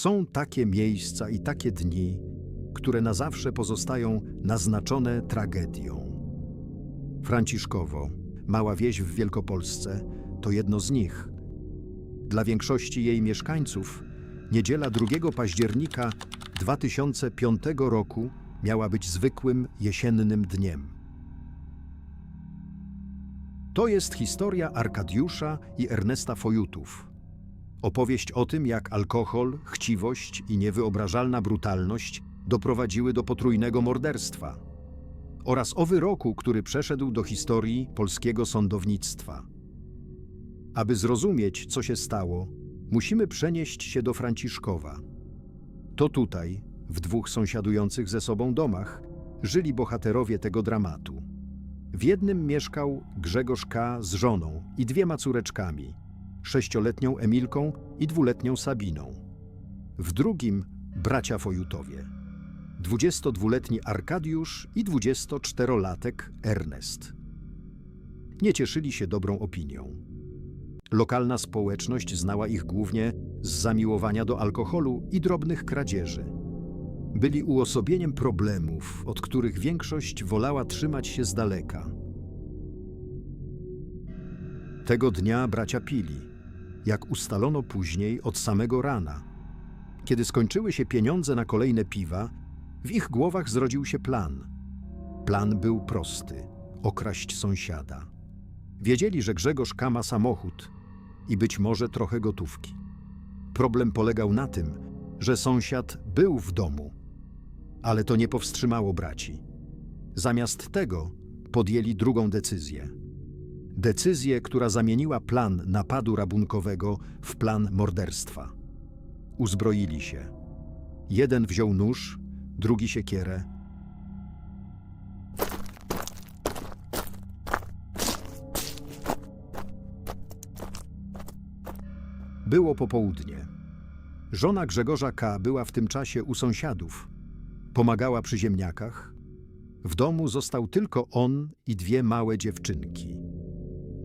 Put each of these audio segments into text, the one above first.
Są takie miejsca i takie dni, które na zawsze pozostają naznaczone tragedią. Franciszkowo, mała wieś w Wielkopolsce, to jedno z nich. Dla większości jej mieszkańców niedziela 2 października 2005 roku miała być zwykłym jesiennym dniem. To jest historia Arkadiusza i Ernesta Fojutów. Opowieść o tym, jak alkohol, chciwość i niewyobrażalna brutalność doprowadziły do potrójnego morderstwa. Oraz o wyroku, który przeszedł do historii polskiego sądownictwa. Aby zrozumieć, co się stało, musimy przenieść się do Franciszkowa. To tutaj, w dwóch sąsiadujących ze sobą domach, żyli bohaterowie tego dramatu. W jednym mieszkał Grzegorz K. z żoną i dwiema córeczkami, sześcioletnią Emilką i dwuletnią Sabiną. W drugim bracia Fojutowie, 22-letni Arkadiusz i 24-latek Ernest. Nie cieszyli się dobrą opinią. Lokalna społeczność znała ich głównie z zamiłowania do alkoholu i drobnych kradzieży. Byli uosobieniem problemów, od których większość wolała trzymać się z daleka. Tego dnia bracia pili, jak ustalono później od samego rana. Kiedy skończyły się pieniądze na kolejne piwa, w ich głowach zrodził się plan. Plan był prosty: okraść sąsiada. Wiedzieli, że Grzegorz K. ma samochód i być może trochę gotówki. Problem polegał na tym, że sąsiad był w domu, ale to nie powstrzymało braci. Zamiast tego podjęli drugą decyzję. Decyzję, która zamieniła plan napadu rabunkowego w plan morderstwa. Uzbroili się. Jeden wziął nóż, drugi siekierę. Było popołudnie. Żona Grzegorza K. była w tym czasie u sąsiadów. Pomagała przy ziemniakach. W domu został tylko on i dwie małe dziewczynki.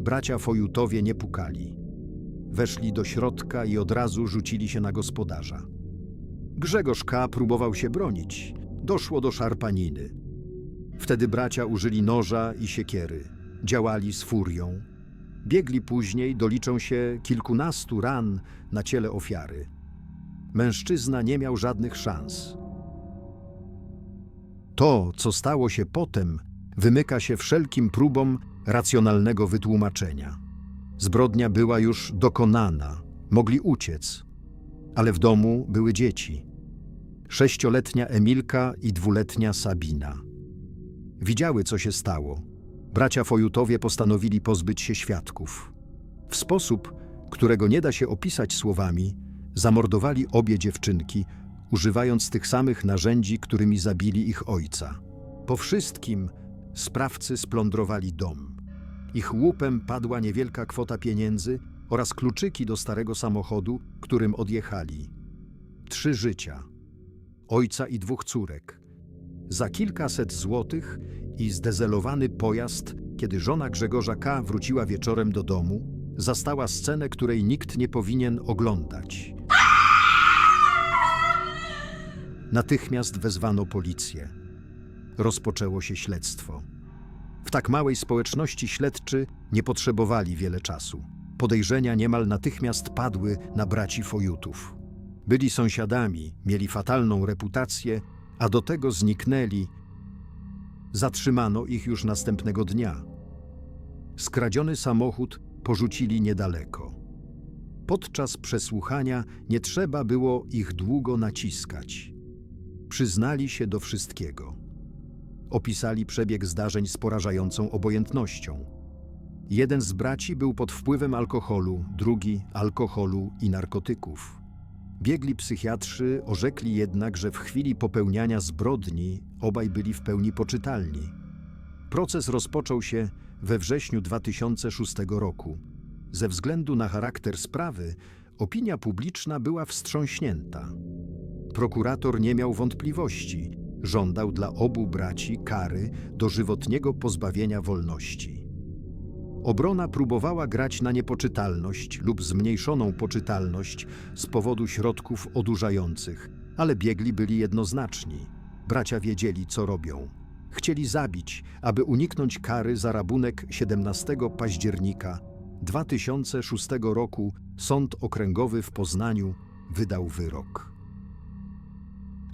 Bracia Fojutowie nie pukali. Weszli do środka i od razu rzucili się na gospodarza. Grzegorz K. próbował się bronić. Doszło do szarpaniny. Wtedy bracia użyli noża i siekiery. Działali z furią. Biegli później, doliczą się kilkunastu ran na ciele ofiary. Mężczyzna nie miał żadnych szans. To, co stało się potem, wymyka się wszelkim próbom racjonalnego wytłumaczenia. Zbrodnia była już dokonana, mogli uciec, ale w domu były dzieci. Sześcioletnia Emilka i dwuletnia Sabina. Widziały, co się stało. Bracia Fojutowie postanowili pozbyć się świadków. W sposób, którego nie da się opisać słowami, zamordowali obie dziewczynki, używając tych samych narzędzi, którymi zabili ich ojca. Po wszystkim sprawcy splądrowali dom. Ich łupem padła niewielka kwota pieniędzy oraz kluczyki do starego samochodu, którym odjechali. Trzy życia. Ojca i dwóch córek. Za kilkaset złotych i zdezelowany pojazd, kiedy żona Grzegorza K. wróciła wieczorem do domu, zastała scenę, której nikt nie powinien oglądać. Natychmiast wezwano policję. Rozpoczęło się śledztwo. W tak małej społeczności śledczy nie potrzebowali wiele czasu. Podejrzenia niemal natychmiast padły na braci Fojutów. Byli sąsiadami, mieli fatalną reputację, a do tego zniknęli. Zatrzymano ich już następnego dnia. Skradziony samochód porzucili niedaleko. Podczas przesłuchania nie trzeba było ich długo naciskać. Przyznali się do wszystkiego. Opisali przebieg zdarzeń z porażającą obojętnością. Jeden z braci był pod wpływem alkoholu, drugi alkoholu i narkotyków. Biegli psychiatrzy orzekli jednak, że w chwili popełniania zbrodni obaj byli w pełni poczytalni. Proces rozpoczął się we wrześniu 2006 roku. Ze względu na charakter sprawy, opinia publiczna była wstrząśnięta. Prokurator nie miał wątpliwości. Żądał dla obu braci kary dożywotniego pozbawienia wolności. Obrona próbowała grać na niepoczytalność lub zmniejszoną poczytalność z powodu środków odurzających, ale biegli byli jednoznaczni. Bracia wiedzieli, co robią. Chcieli zabić, aby uniknąć kary za rabunek 17 października 2006 roku Sąd Okręgowy w Poznaniu wydał wyrok.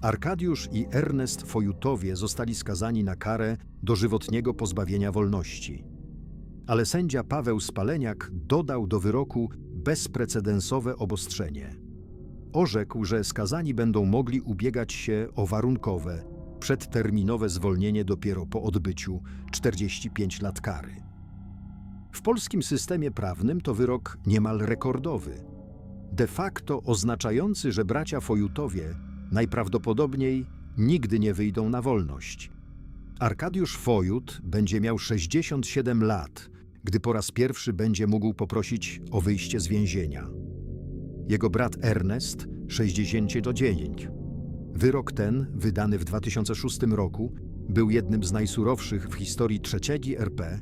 Arkadiusz i Ernest Fojutowie zostali skazani na karę dożywotniego pozbawienia wolności. Ale sędzia Paweł Spaleniak dodał do wyroku bezprecedensowe obostrzenie. Orzekł, że skazani będą mogli ubiegać się o warunkowe, przedterminowe zwolnienie dopiero po odbyciu 45 lat kary. W polskim systemie prawnym to wyrok niemal rekordowy, de facto oznaczający, że bracia Fojutowie najprawdopodobniej nigdy nie wyjdą na wolność. Arkadiusz Fojut będzie miał 67 lat, gdy po raz pierwszy będzie mógł poprosić o wyjście z więzienia. Jego brat Ernest 69. Wyrok ten, wydany w 2006 roku, był jednym z najsurowszych w historii trzeciej RP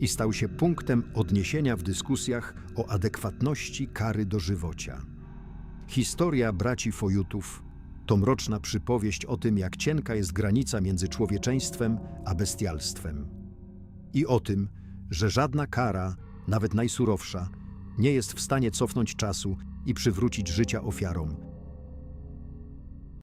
i stał się punktem odniesienia w dyskusjach o adekwatności kary dożywocia. Historia braci Fojutów to mroczna przypowieść o tym, jak cienka jest granica między człowieczeństwem a bestialstwem. I o tym, że żadna kara, nawet najsurowsza, nie jest w stanie cofnąć czasu i przywrócić życia ofiarom,